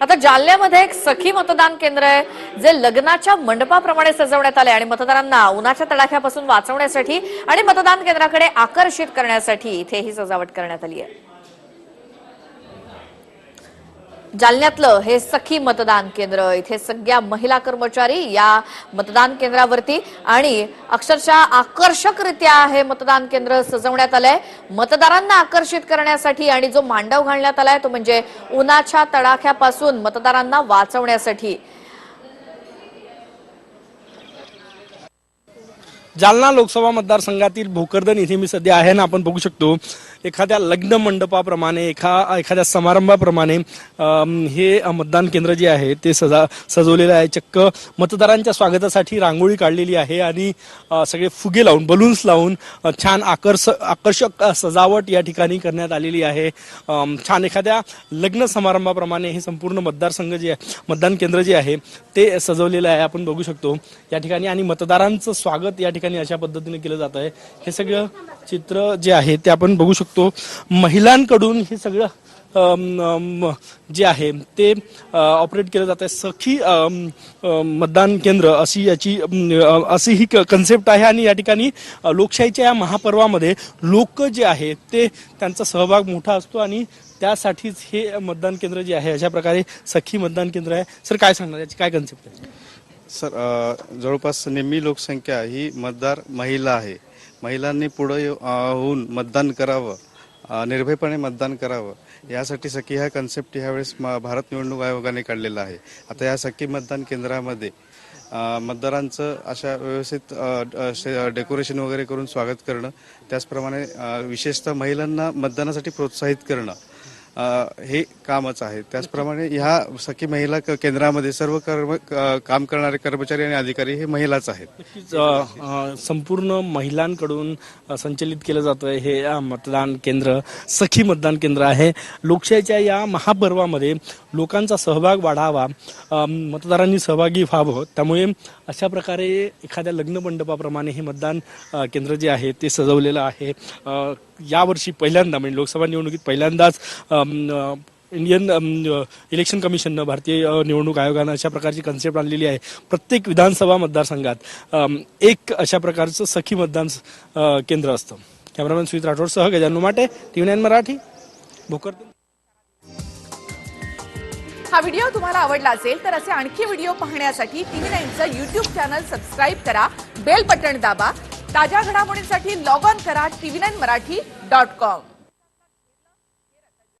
आता जालन्यामध्ये एक सखी मतदान केंद्र आहे जे लग्नाच्या मंडपाप्रमाणे सजवण्यात आले आणि मतदारांना उन्हाच्या तडाख्यापासून वाचवण्यासाठी आणि मतदान केंद्राकडे आकर्षित करण्यासाठी इथे ही सजावट करण्यात आली आहे. जालन्यातलं हे सखी मतदान केंद्र इथे सगळ्या महिला कर्मचारी या मतदान केंद्रावरती आणि अक्षरशः आकर्षकरित्या हे मतदान केंद्र सजवण्यात आलंय. मतदारांना आकर्षित करण्यासाठी आणि जो मांडव घालण्यात आलाय तो म्हणजे उन्हाच्या तडाख्यापासून मतदारांना वाचवण्यासाठी. जालना लोकसभा मतदारसंघातील भोकरदन इथे मी सध्या आहे ना आपण बघू शकतो एखाद्या लग्न मंडपाप्रमाणे एखा एखाद्या समारंभाप्रमाणे हे मतदान केंद्र जे आहे ते सजा सजवलेलं आहे. चक्क मतदारांच्या स्वागतासाठी रांगोळी काढलेली आहे आणि सगळे फुगे लावून बलून्स लावून छान आकर्ष आकर्षक सजावट या ठिकाणी करण्यात आलेली आहे. छान एखाद्या लग्न समारंभाप्रमाणे हे संपूर्ण मतदारसंघ जे आहे मतदान केंद्र जे आहे ते सजवलेलं आहे. आपण बघू शकतो या ठिकाणी. आणि मतदारांचं स्वागत या ठिकाणी अशा पद्धतीने केलं जात आहे. हे सगळं चित्र जे आहे ते आपण बघू शकतो. महिलांकडून हे सगळं जे आहे ते ऑपरेट केलं जात आहे. सखी मतदान केंद्र अशी याची अशी ही कन्सेप्ट आहे आणि या ठिकाणी लोकशाहीच्या या महापर्वामध्ये लोक जे आहे ते त्यांचा सहभाग मोठा असतो आणि त्यासाठीच हे मतदान केंद्र जे आहे अशा प्रकारे सखी मतदान केंद्र आहे. सर काय सांगणार? याची काय कन्सेप्ट आहे? सर जवळपास निम्मी लोकसंख्या ही मतदार महिला आहे. महिलांनी पुढे होऊन मतदान करावं निर्भयपणे मतदान करावं. यासाठी सखी हा कन्सेप्ट ह्यावेळेस भारत निवडणूक आयोगाने काढलेला आहे. आता या सखी मतदान केंद्रामध्ये मतदारांचं अशा व्यवस्थित शे- डेकोरेशन वगैरे करून स्वागत करणं त्याचप्रमाणे विशेषतः महिलांना मतदानासाठी प्रोत्साहित करणं हे कामच आहे. त्याचप्रमाणे ह्या सखी महिला क- केंद्रामध्ये सर्व कर्म काम करणारे कर्मचारी आणि अधिकारी हे महिलाच आहेत. संपूर्ण महिलांकडून संचलित केलं जातं हे मतदान केंद्र सखी मतदान केंद्र आहे. लोकशाहीच्या या महापर्वामध्ये लोकांचा सहभाग वाढावा मतदारांनी सहभागी व्हावं. त्यामुळे अशा प्रकारे एखाद्या लग्न मंडपाप्रमाणे हे मतदान केंद्र जे आहे ते सजवलेलं आहे. यावर्षी पहिल्यांदा म्हणजे लोकसभा निवडणुकीत पहिल्यांदाच इंडियन इलेक्शन कमिशननं भारतीय निवडणूक आयोगानं अशा प्रकारची कन्सेप्ट आणलेली आहे. प्रत्येक विधानसभा मतदारसंघात एक अशा प्रकारचं सखी मतदान केंद्र असतं. कॅमेरामॅन सुमित राठोडसह गजानन माटे टीव्ही नाईन मराठी भोकर हा व्हिडिओ तुम्हाला आवडला असेल तर असे आणखी व्हिडिओ पाहण्यासाठी टीव्ही नाईनचं युट्यूब चॅनल सबस्क्राईब करा बेल बटन दाबा ताज्या घडामोडींसाठी लॉग ऑन करा TV nine Marathi dot com